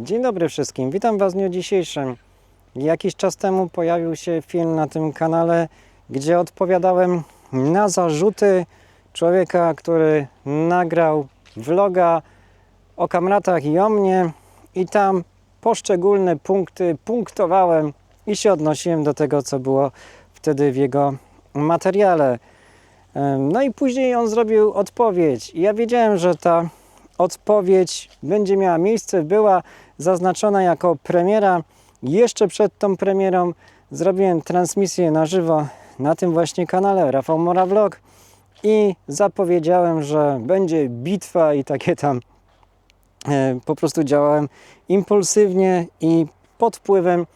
Dzień dobry wszystkim, witam Was w dniu dzisiejszym. Jakiś czas temu pojawił się film na tym kanale, gdzie odpowiadałem na zarzuty człowieka, który nagrał vloga o kamratach i o mnie i tam poszczególne punkty punktowałem i się odnosiłem do tego, co było wtedy w jego materiale. No i później on zrobił odpowiedź. I ja wiedziałem, że ta odpowiedź będzie miała miejsce, była zaznaczona jako premiera. Jeszcze przed tą premierą zrobiłem transmisję na żywo na tym właśnie kanale Rafał Mora Vlog i zapowiedziałem, że będzie bitwa i takie tam e, po prostu działałem impulsywnie i pod wpływem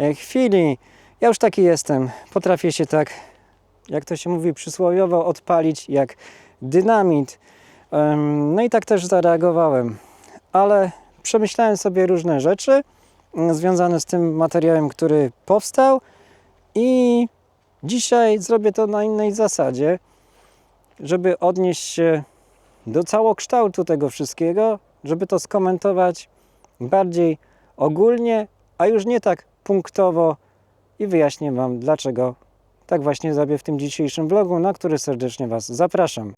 e, chwili. Ja już taki jestem. Potrafię się tak, jak to się mówi przysłowiowo, odpalić jak dynamit. No i tak też zareagowałem. Ale przemyślałem sobie różne rzeczy mm, związane z tym materiałem, który powstał i dzisiaj zrobię to na innej zasadzie, żeby odnieść się do całokształtu tego wszystkiego, żeby to skomentować bardziej ogólnie, a już nie tak punktowo i wyjaśnię Wam dlaczego tak właśnie zrobię w tym dzisiejszym vlogu, na który serdecznie Was zapraszam.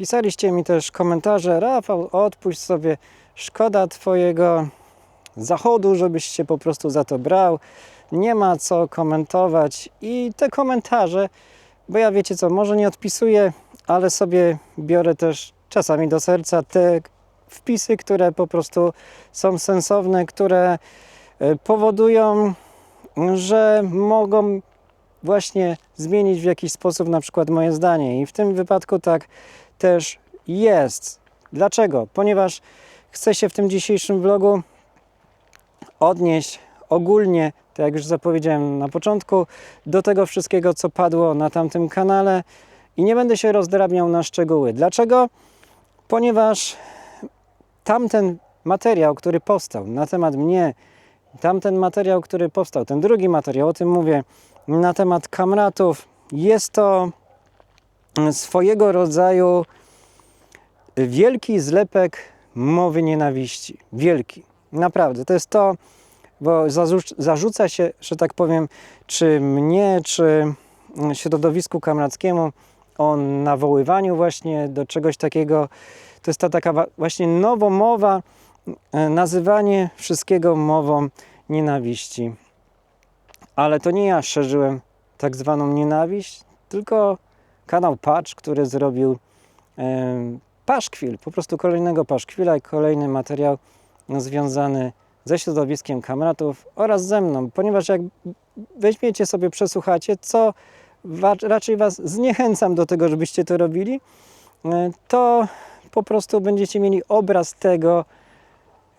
Pisaliście mi też komentarze, Rafał, odpuść sobie, szkoda Twojego zachodu, żebyś się po prostu za to brał, nie ma co komentować. I te komentarze, bo ja wiecie co, może nie odpisuję, ale sobie biorę też czasami do serca te wpisy, które po prostu są sensowne, które e, powodują, że mogą właśnie zmienić w jakiś sposób na przykład moje zdanie. I w tym wypadku tak też jest. Dlaczego? Ponieważ chcę się w tym dzisiejszym vlogu odnieść ogólnie, tak jak już zapowiedziałem na początku, do tego wszystkiego, co padło na tamtym kanale i nie będę się rozdrabniał na szczegóły. Dlaczego? Ponieważ tamten materiał, który powstał na temat mnie, tamten materiał, który powstał, ten drugi materiał, o tym mówię, na temat kamratów, jest to swojego rodzaju wielki zlepek mowy nienawiści. Wielki. Naprawdę. To jest to, bo zarzu- zarzuca się, że tak powiem, czy mnie, czy środowisku kamrackiemu o nawoływaniu właśnie do czegoś takiego. To jest ta taka właśnie nowomowa, e, nazywanie wszystkiego mową nienawiści. Ale to nie ja szerzyłem tak zwaną nienawiść, tylko kanał Patch, który zrobił paszkwil, po prostu kolejnego paszkwila i kolejny materiał związany ze środowiskiem kamratów oraz ze mną, ponieważ jak weźmiecie sobie, przesłuchacie, co raczej Was zniechęcam do tego, żebyście to robili, e, to po prostu będziecie mieli obraz tego,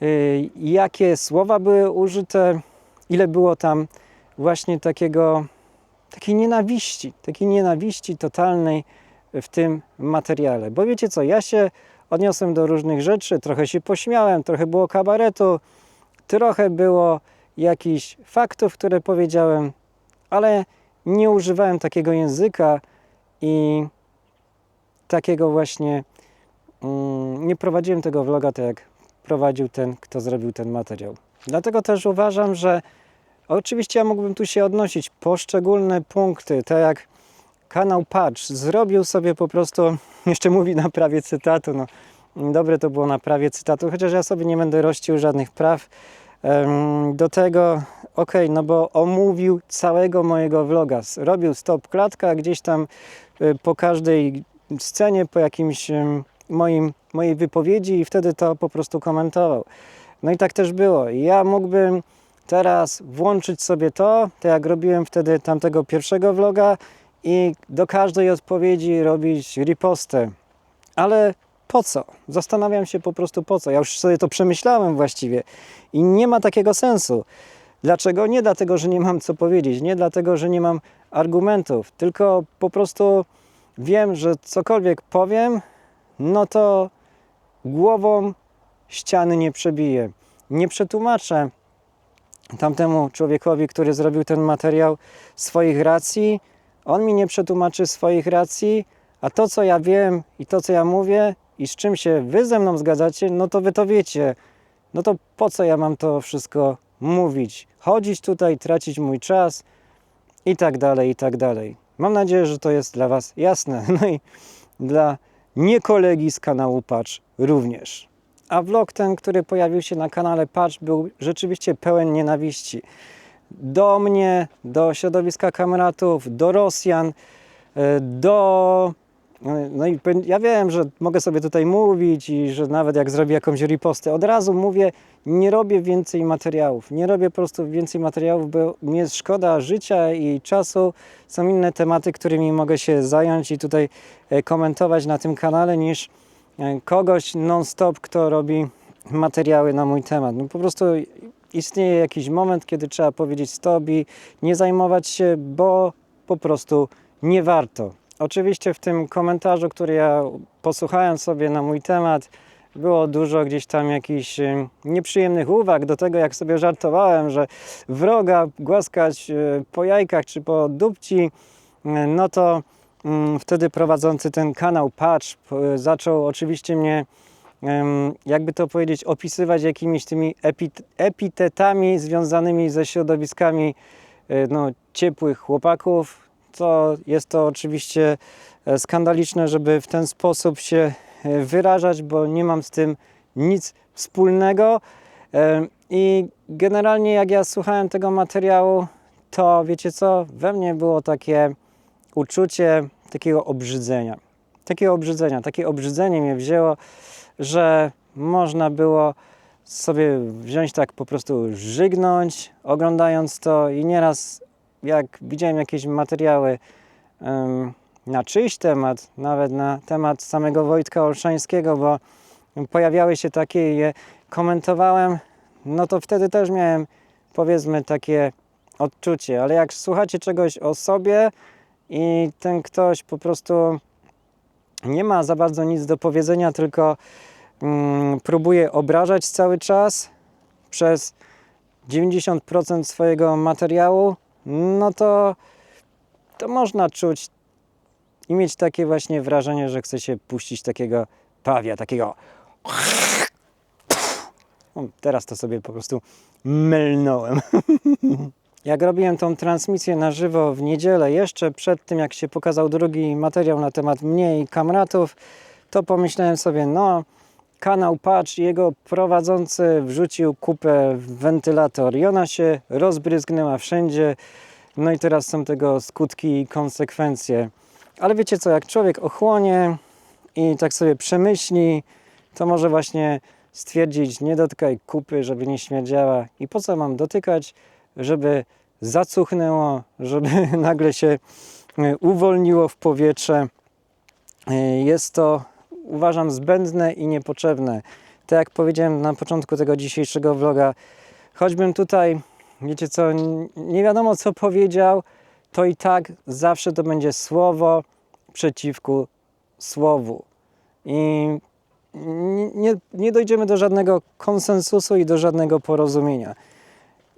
y, jakie słowa były użyte, ile było tam właśnie takiego, takiej nienawiści, takiej nienawiści totalnej w tym materiale. Bo wiecie co, ja się odniosłem do różnych rzeczy, trochę się pośmiałem, trochę było kabaretu, trochę było jakichś faktów, które powiedziałem, ale nie używałem takiego języka i takiego właśnie mm, nie prowadziłem tego vloga tak jak prowadził ten, kto zrobił ten materiał. Dlatego też uważam, że oczywiście ja mógłbym tu się odnosić poszczególne punkty, tak jak kanał Patch zrobił sobie po prostu, jeszcze mówi na prawie cytatu, no dobre to było na prawie cytatu, chociaż ja sobie nie będę rościł żadnych praw do tego, ok, no bo omówił całego mojego vloga, robił stop klatka gdzieś tam y, po każdej scenie, po jakimś moim, mojej wypowiedzi i wtedy to po prostu komentował. No i tak też było. Ja mógłbym teraz włączyć sobie to, tak jak robiłem wtedy tamtego pierwszego vloga i do każdej odpowiedzi robić ripostę. Ale po co? Zastanawiam się po prostu po co. Ja już sobie to przemyślałem właściwie i nie ma takiego sensu. Dlaczego? Nie dlatego, że nie mam co powiedzieć, nie dlatego, że nie mam argumentów, tylko po prostu wiem, że cokolwiek powiem, no to głową ściany nie przebiję. Nie przetłumaczę tamtemu człowiekowi, który zrobił ten materiał, swoich racji. On mi nie przetłumaczy swoich racji, A to, co ja wiem i to, co ja mówię i z czym się wy ze mną zgadzacie, no to wy to wiecie. No to po co ja mam to wszystko mówić? Chodzić tutaj, tracić mój czas i tak dalej, i tak dalej. Mam nadzieję, że to jest dla was jasne. No i dla niekolegi z kanału Patch również. A vlog ten, który pojawił się na kanale Patch był rzeczywiście pełen nienawiści. Do mnie, do środowiska kameratów, do Rosjan, e, do... No i pe- ja wiem, że mogę sobie tutaj mówić i że nawet jak zrobię jakąś ripostę, od razu mówię, nie robię więcej materiałów. Nie robię po prostu więcej materiałów, bo mi jest szkoda życia i czasu. Są inne tematy, którymi mogę się zająć i tutaj e, komentować na tym kanale niż e, kogoś non-stop, kto robi materiały na mój temat. No po prostu istnieje jakiś moment, kiedy trzeba powiedzieć stop i nie zajmować się, bo po prostu nie warto. Oczywiście w tym komentarzu, który ja posłuchałem sobie na mój temat, było dużo gdzieś tam jakichś e, nieprzyjemnych uwag do tego, jak sobie żartowałem, że wroga głaskać e, po jajkach czy po dupci, e, no to mm, wtedy prowadzący ten kanał Patch p- zaczął oczywiście mnie, jakby to powiedzieć, opisywać jakimiś tymi epit- epitetami związanymi ze środowiskami e, no, ciepłych chłopaków. To jest to oczywiście e, skandaliczne, żeby w ten sposób się e, wyrażać, bo nie mam z tym nic wspólnego. I generalnie jak ja słuchałem tego materiału, to wiecie co, we mnie było takie uczucie takiego obrzydzenia. Takiego obrzydzenia, takie obrzydzenie mnie wzięło, że można było sobie wziąć tak po prostu żygnąć, oglądając to i nieraz jak widziałem jakieś materiały em, na czyjś temat, nawet na temat samego Wojtka Olszańskiego, bo pojawiały się takie i je komentowałem, no to wtedy też miałem powiedzmy takie odczucie, ale jak słuchacie czegoś o sobie i ten ktoś po prostu nie ma za bardzo nic do powiedzenia, tylko mm, próbuje obrażać cały czas przez 90% swojego materiału, no to, to można czuć i mieć takie właśnie wrażenie, że chce się puścić takiego pawia, takiego. Teraz to sobie po prostu mylnąłem. Jak robiłem tą transmisję na żywo w niedzielę, jeszcze przed tym jak się pokazał drugi materiał na temat mnie i kamratów, to pomyślałem sobie, no, kanał Patch, jego prowadzący wrzucił kupę w wentylator i ona się rozbryzgnęła wszędzie. No i teraz są tego skutki i konsekwencje. Ale wiecie co, jak człowiek ochłonie i tak sobie przemyśli, to może właśnie stwierdzić, nie dotykaj kupy, żeby nie śmierdziała. I po co mam dotykać, żeby zacuchnęło, żeby nagle się e, uwolniło w powietrze. E, Jest to, uważam, zbędne i niepotrzebne. Tak jak powiedziałem na początku tego dzisiejszego vloga, choćbym tutaj, wiecie co, nie wiadomo co powiedział, to i tak zawsze to będzie słowo przeciwko słowu. I nie, nie dojdziemy do żadnego konsensusu i do żadnego porozumienia.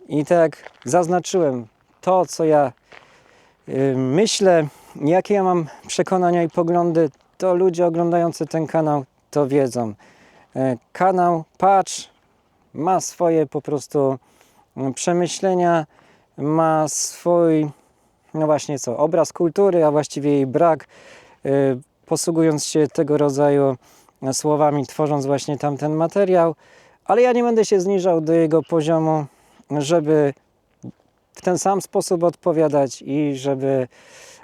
I tak zaznaczyłem, to co ja y, myślę, jakie ja mam przekonania i poglądy, to ludzie oglądający ten kanał to wiedzą. E, Kanał Patch ma swoje po prostu mm, przemyślenia, ma swój, no właśnie co, obraz kultury, a właściwie jej brak, y, posługując się tego rodzaju słowami, tworząc właśnie tamten materiał, ale ja nie będę się zniżał do jego poziomu, żeby w ten sam sposób odpowiadać i żeby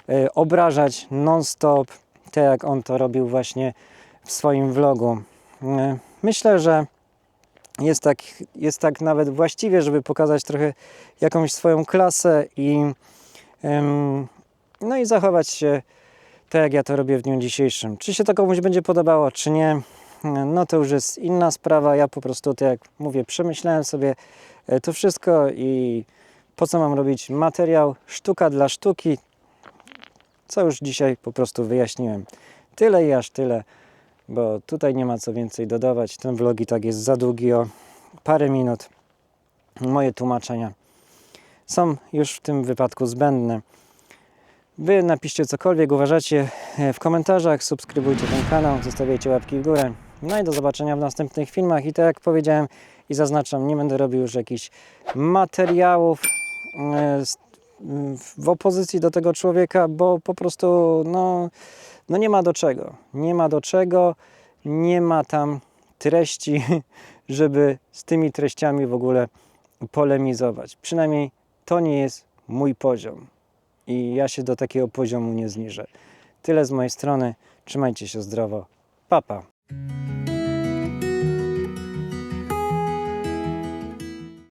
e, obrażać non-stop, tak jak on to robił właśnie w swoim vlogu. E, Myślę, że jest tak, jest tak nawet właściwie, żeby pokazać trochę jakąś swoją klasę i no i zachować się tak, jak ja to robię w dniu dzisiejszym. Czy się to komuś będzie podobało, czy nie, no to już jest inna sprawa. Ja po prostu, tak jak mówię, przemyślałem sobie e, to wszystko i po co mam robić materiał, sztuka dla sztuki, co już dzisiaj po prostu wyjaśniłem. Tyle i aż tyle, bo tutaj nie ma co więcej dodawać. Ten vlog i tak jest za długi o parę minut. Moje tłumaczenia są już w tym wypadku zbędne. Wy napiszcie cokolwiek uważacie e, w komentarzach, subskrybujcie ten kanał, zostawiajcie łapki w górę. No i do zobaczenia w następnych filmach. I tak jak powiedziałem i zaznaczam, nie będę robił już jakichś materiałów e, w opozycji do tego człowieka, bo po prostu no, no nie ma do czego. Nie ma do czego, nie ma tam treści, żeby z tymi treściami w ogóle polemizować. Przynajmniej to nie jest mój poziom i ja się do takiego poziomu nie zniżę. Tyle z mojej strony. Trzymajcie się zdrowo. Pa, Música